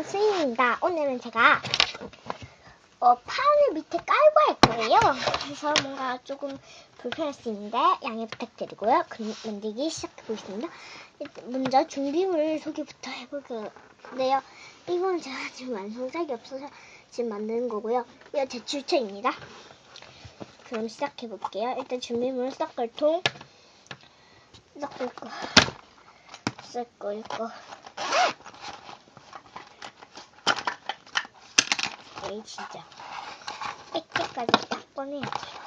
스윙입니다. 오늘은 제가 어, 판을 밑에 깔고 할 거예요. 그래서 뭔가 조금 불편할 수 있는데 양해 부탁드리고요. 그럼 만들기 시작해 보겠습니다. 일단 먼저 준비물 소개부터 해볼게요. 이건 제가 지금 완성작이 없어서 지금 만드는 거고요. 이거 제 출처입니다. 그럼 시작해 볼게요. 일단 준비물은 섞을 통, 섞을 거, 섞을 거. 에이 진짜 액체까지 딱 꺼내야 돼요.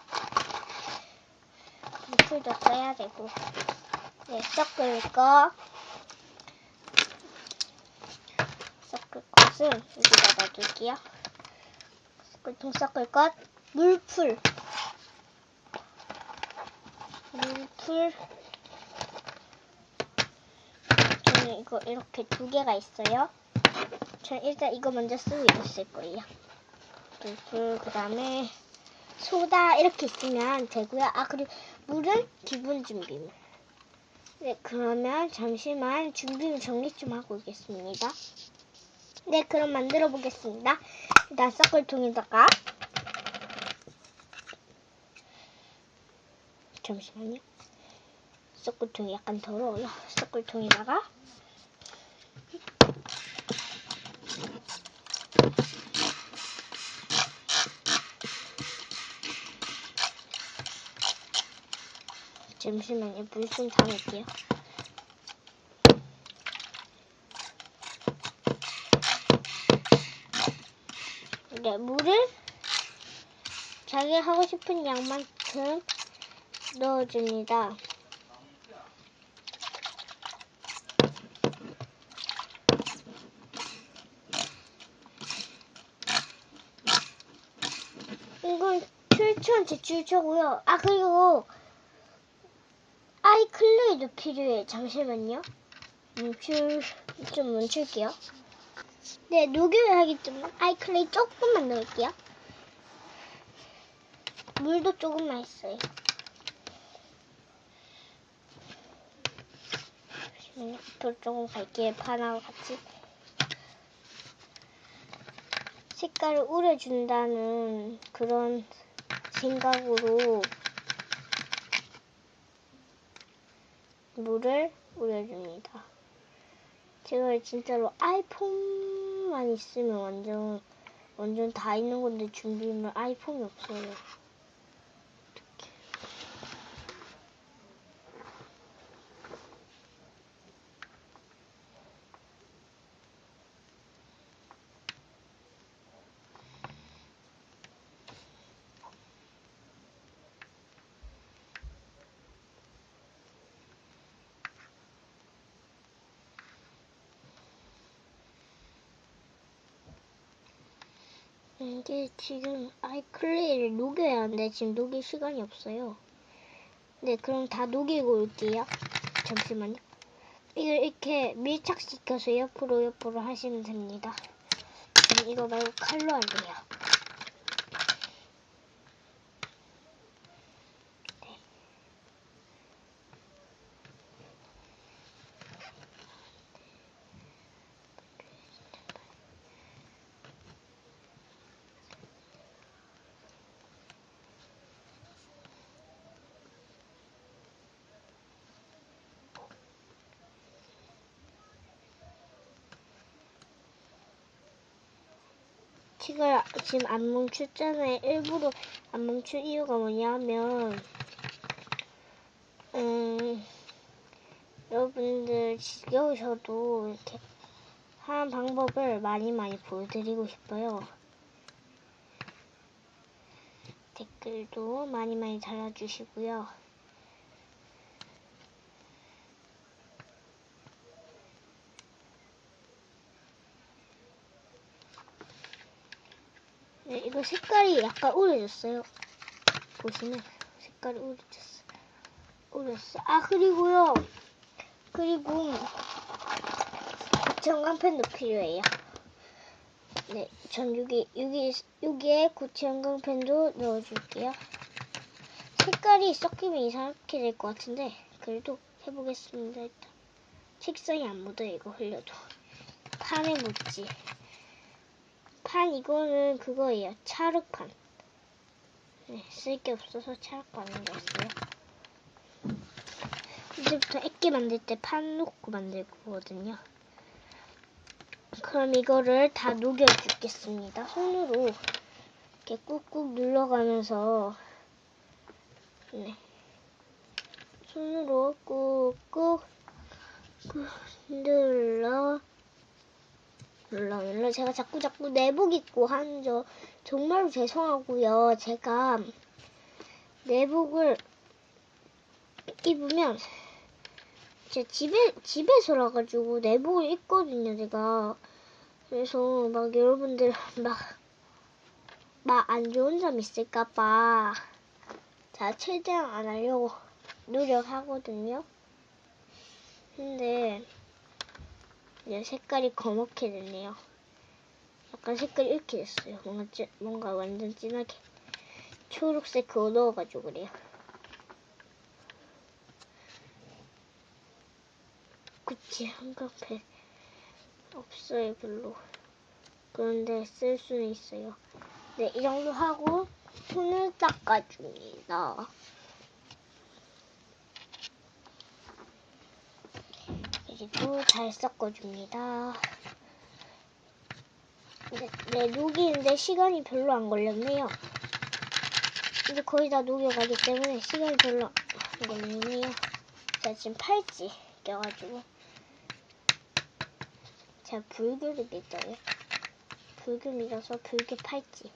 물풀도 써야 되고 네 섞을 거 섞을 것은 여기다 놔둘게요. 섞을 통 섞을 것 물풀 물풀 저는 이거 이렇게 두 개가 있어요. 전 일단 이거 먼저 쓰고 쓸 거예요. 물풀 그 다음에 소다 이렇게 있으면 되고요. 아 그리고 물은 기본 준비물. 네 그러면 잠시만 준비물 정리 좀 하고 오겠습니다. 네 그럼 만들어 보겠습니다. 일단 섞을 통에다가 잠시만요. 섞을통이 약간 더러워요. 섞을통에다가 잠시만요. 물 좀 담을게요. 네, 물을 자기 하고 싶은 양만큼 넣어줍니다. 이건 출처는 제 출처고요. 아 그리고 아이클레이도 필요해. 잠시만요. 멈출, 좀 멈출게요. 네, 녹여야 하기 때문에 아이클레이 조금만 넣을게요. 물도 조금만 있어요. 앞으로 조금 갈게요. 파나와 같이. 색깔을 우려준다는 그런 생각으로 물을 우려줍니다. 제가 진짜로 아이폰만 있으면 완전 완전 다 있는 건데 준비물 아이폰이 없어요. 이게 지금 아이 클레이를 녹여야 하는데 지금 녹일 시간이 없어요. 네, 그럼 다 녹이고 올게요. 잠시만요. 이걸 이렇게 밀착시켜서 옆으로 옆으로 하시면 됩니다. 이거 말고 칼로 할래요. 지금 지금 안 멈췄잖아요. 일부러 안 멈춘 이유가 뭐냐면, 음, 여러분들 지겨우셔도 이렇게 하는 방법을 많이 많이 보여드리고 싶어요. 댓글도 많이 많이 달아주시고요. 색깔이 약간 우려졌어요. 보시면 색깔이 우려졌어. 우려졌어. 아 그리고요. 그리고 전광펜도 필요해요. 네, 전 여기 여기 여기에 고체 형광펜도 넣어줄게요. 색깔이 섞이면 이상하게 될 것 같은데 그래도 해보겠습니다. 일단 책상에 안 묻어 이거 흘려도 판에 묻지. 판 이거는 그거예요. 차르판. 네, 쓸 게 없어서 차르판 만들었어요. 이제부터 액기 만들 때 판 놓고 만들 거거든요. 그럼 이거를 다 녹여주겠습니다. 손으로 이렇게 꾹꾹 눌러가면서 네. 손으로 꾹꾹 꾹 눌러 눌러 눌러 제가 자꾸 자꾸 내복 입고 하는 저 정말로 죄송하고요. 제가 내복을 입으면 제 집에 집에서라 가지고 내복을 입거든요. 제가 그래서 막 여러분들 막 막 안 좋은 점 있을까 봐 자 최대한 안 하려고 노력하거든요. 근데 이제 색깔이 검게 됐네요. 약간 색깔이 이렇게 됐어요. 뭔가 찌, 뭔가 완전 진하게 초록색 그거 넣어가지고 그래요. 구찌 한강펜 없어요 별로. 그런데 쓸 수는 있어요. 네, 이 정도 하고 손을 닦아줍니다. 그리고 잘 섞어줍니다. 네, 네, 녹이는데 시간이 별로 안 걸렸네요. 이제 거의 다 녹여가기 때문에 시간이 별로 안 걸리네요. 제가 지금 팔찌 껴가지고 제가 불교를 믿어요. 불교 믿어서 불교 팔찌.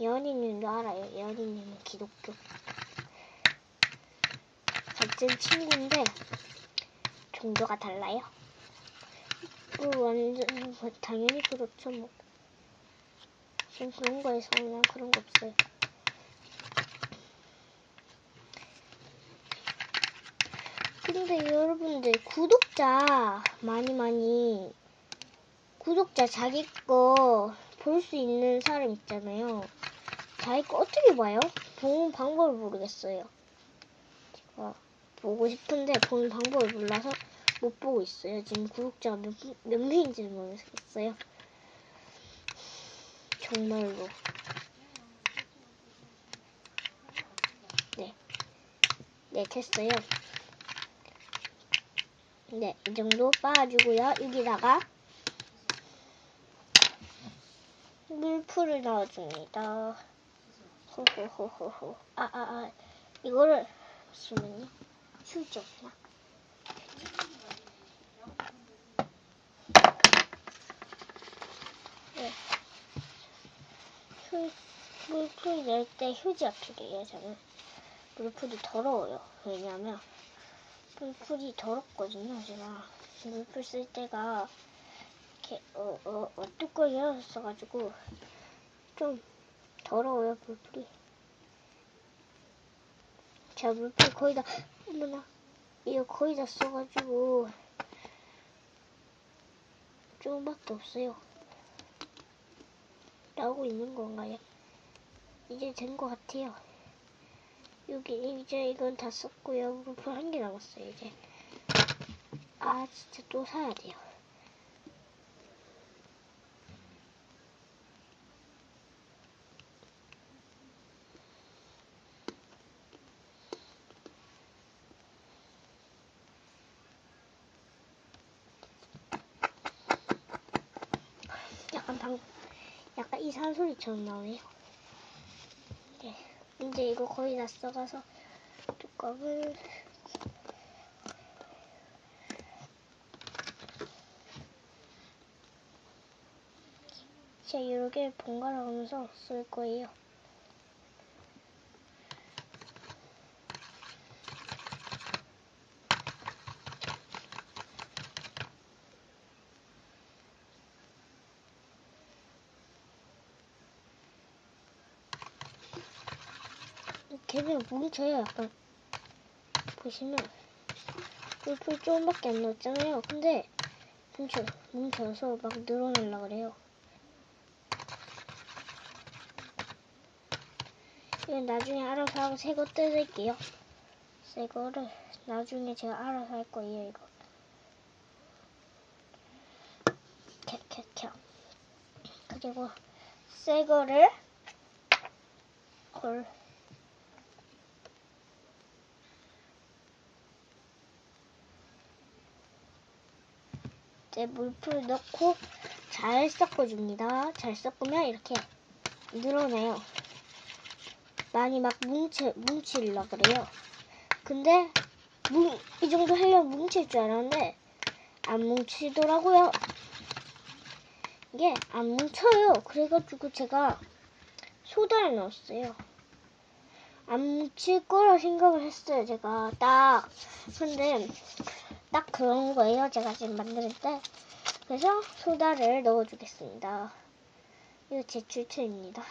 연희님도 알아요. 연희님은 기독교. 같은 친구인데 종교가 달라요. 뭐 완전 뭐 당연히 그렇죠 뭐. 전 그런 거에서 그냥 그런 거 없어요. 근데 여러분들 구독자 많이 많이 구독자 자기 거 볼 수 있는 사람 있잖아요. 자기 거 어떻게 봐요? 보는 방법을 모르겠어요. 제가 보고 싶은데 보는 방법을 몰라서 못 보고 있어요. 지금 구독자가 몇, 몇 명인지는 모르겠어요. 정말로. 네. 네, 됐어요. 네, 이 정도 빻아주고요. 여기다가 물풀을 넣어줍니다. 호호호호호. 아, 아, 아. 이거를, 잠시만요. 휴지 없나? 휴, 물풀 낼 때 휴지가 필요해요, 저는. 물풀이 더러워요. 왜냐면, 물풀이 더럽거든요, 제가. 물풀 쓸 때가, 이렇게, 어, 어, 어 뚜껑이 열었어가지고, 좀 더러워요, 물풀이. 제가 물풀 거의 다, 어머나, 이거 거의 다 써가지고, 조금밖에 없어요. 나오고 있는 건가요? 이제 된 것 같아요. 여기, 이제 이건 다 썼고요. 물풀 한개 남았어요, 이제. 아, 진짜 또 사야 돼요. 약간 방, 약간 이상 한 소리처럼 나오네요. 네. 이제 이거 거의 다 써가서 뚜껑을 제가 여러 개 번갈아 가면서 쓸 거예요. 뭉쳐요, 약간. 보시면, 물풀 조금밖에 안 넣었잖아요. 근데, 뭉쳐, 뭉쳐서 막 늘어나려 그래요. 이건 나중에 알아서 하고 새거 뜯을게요. 새 거를 나중에 제가 알아서 할 거예요, 이거. 캬캬캬. 그리고 새 거를 걸 이제 물풀 넣고 잘 섞어줍니다. 잘 섞으면 이렇게 늘어나요. 많이 막 뭉치, 뭉치려 그래요. 근데 뭉, 이 정도 하려면 뭉칠 줄 알았는데 안 뭉치더라고요. 이게 안 뭉쳐요. 그래가지고 제가 소다를 넣었어요. 안 뭉칠 거라 생각을 했어요. 제가 딱 근데 딱 그런 거예요. 제가 지금 만들 때. 그래서 소다를 넣어주겠습니다. 이거 제 추천입니다.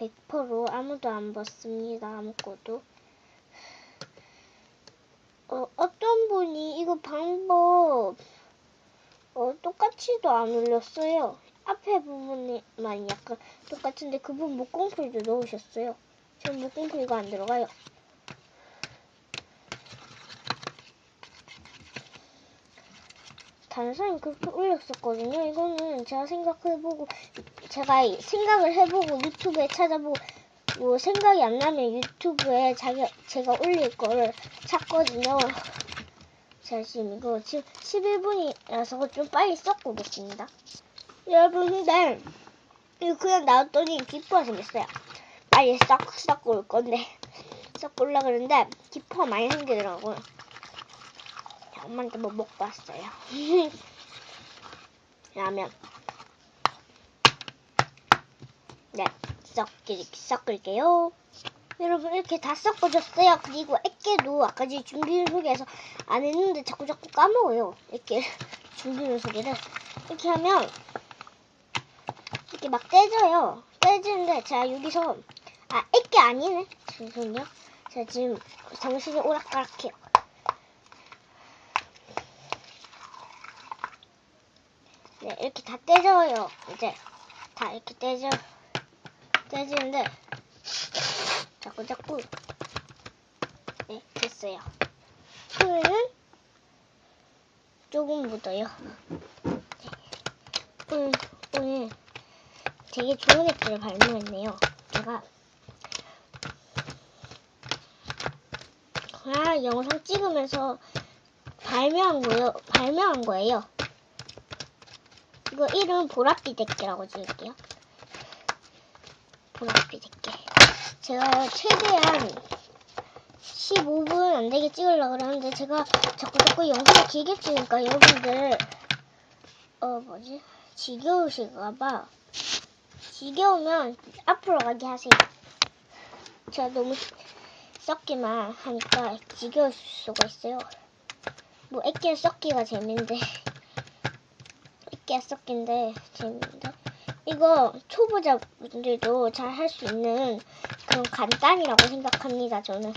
100% 아무도 안 봤습니다. 아무것도. 어, 어떤 분이 이거 방법 어, 똑같이도 안 올렸어요. 앞에 부분만 약간 똑같은데 그분 목공풀도 넣으셨어요. 지금 목공풀 이거 안 들어가요. 단상이 그렇게 올렸었거든요. 이거는 제가 생각해보고 제가 이- 생각을 해보고 유튜브에 찾아보고 뭐 생각이 안 나면 유튜브에 자기 제가 올릴 거를 찾거든요. 자 지금 이거 지금 11분이라서 좀 빨리 섞고 오겠습니다. 여러분 근데 이거 그냥 놔뒀더니 기포가 생겼어요. 빨리 섞 섞고 올 건데 섞고 올라 그러는데 기포가 많이 생기더라고요. 엄마한테 뭐 먹고 왔어요. 라면. 네, 섞을, 섞을게요. 여러분, 이렇게 다 섞어줬어요. 그리고 액계도 아까 전 준비를 소개해서 안 했는데 자꾸 자꾸 까먹어요. 액계 준비를 소개를. 이렇게 하면, 이렇게 막 떼져요. 떼지는데, 제가 여기서, 아, 액계 아니네. 잠시만요. 제가 지금 정신이 오락가락해요. 네, 이렇게 다 떼져요. 이제 다 이렇게 떼져 떼지는데 자꾸 자꾸 네 됐어요. 손에는 조금 묻어요. 네. 오늘 오늘 되게 좋은 액들을 발명했네요. 제가 아 영상 찍으면서 발명한 거예요. 발명한 거예요. 이거 이름 보랏빛 대게라고 지을게요. 보랏빛 대게. 제가 최대한 15분 안 되게 찍으려고 그러는데 제가 자꾸 자꾸 영상을 길게 찍으니까 여러분들 어 뭐지 지겨우실까봐 지겨우면 앞으로 가게 하세요. 제가 너무 썩기만 하니까 지겨울 수가 있어요. 뭐 애끼는 썩기가 재밌는데 섞기인데 재밌는데 이거 초보자분들도 잘 할 수 있는 그런 간단이라고 생각합니다. 저는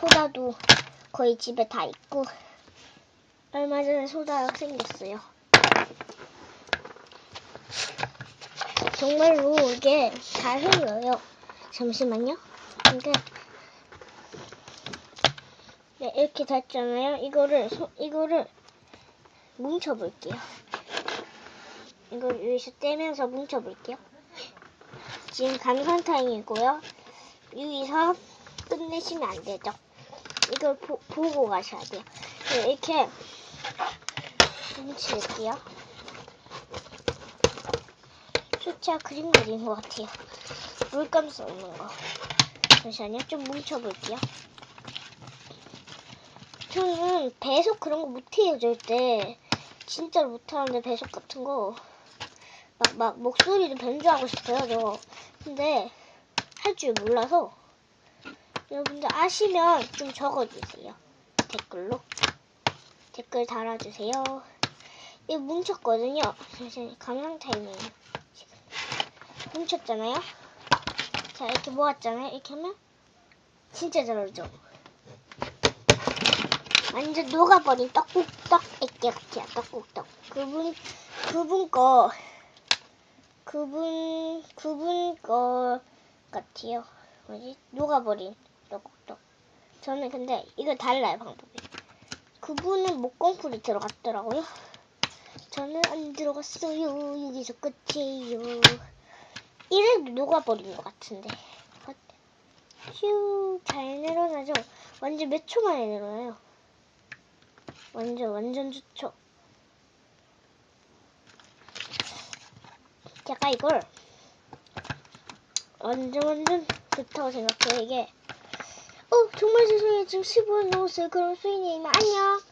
소다도 거의 집에 다 있고 얼마 전에 소다가 생겼어요. 정말로 이게 잘 흘러요. 잠시만요. 근데 네 이렇게 됐잖아요. 이거를 소, 이거를 뭉쳐볼게요. 이걸 여기서 떼면서 뭉쳐볼게요. 지금 감성 타임이고요. 여기서 끝내시면 안 되죠. 이걸 보, 고 가셔야 돼요. 네, 이렇게 뭉칠게요. 수차 그림 그린 것 같아요. 물감 써있는 거. 잠시만요. 좀 뭉쳐볼게요. 저는 배속 그런 거 못해요, 절대. 진짜로 못하는데 배속 같은 거. 막, 막, 목소리도 변조하고 싶어요, 저. 근데, 할 줄 몰라서. 여러분들 아시면 좀 적어주세요. 댓글로. 댓글 달아주세요. 이거 뭉쳤거든요. 잠시만요. 감상 타임이에요. 지금. 뭉쳤잖아요? 자, 이렇게 모았잖아요. 이렇게 하면, 진짜 잘 어울리죠? 완전 녹아버린 떡국떡 액기 같아요. 떡국떡. 그분 그분 거 그분 그분 거 같아요. 뭐지? 녹아버린 떡국떡. 저는 근데 이거 달라요 방법이. 그분은 목공풀이 들어갔더라고요. 저는 안 들어갔어요. 여기서 끝이에요. 이래도 녹아버린 것 같은데. 휴, 잘 내려가죠? 완전 몇 초 만에 내려와요. 완전, 완전 좋죠? 제가 이걸 완전, 완전 좋다고 생각해요, 이게. 어, 정말 죄송해요. 지금 15분 넘었어요. 그럼 수인이 안녕.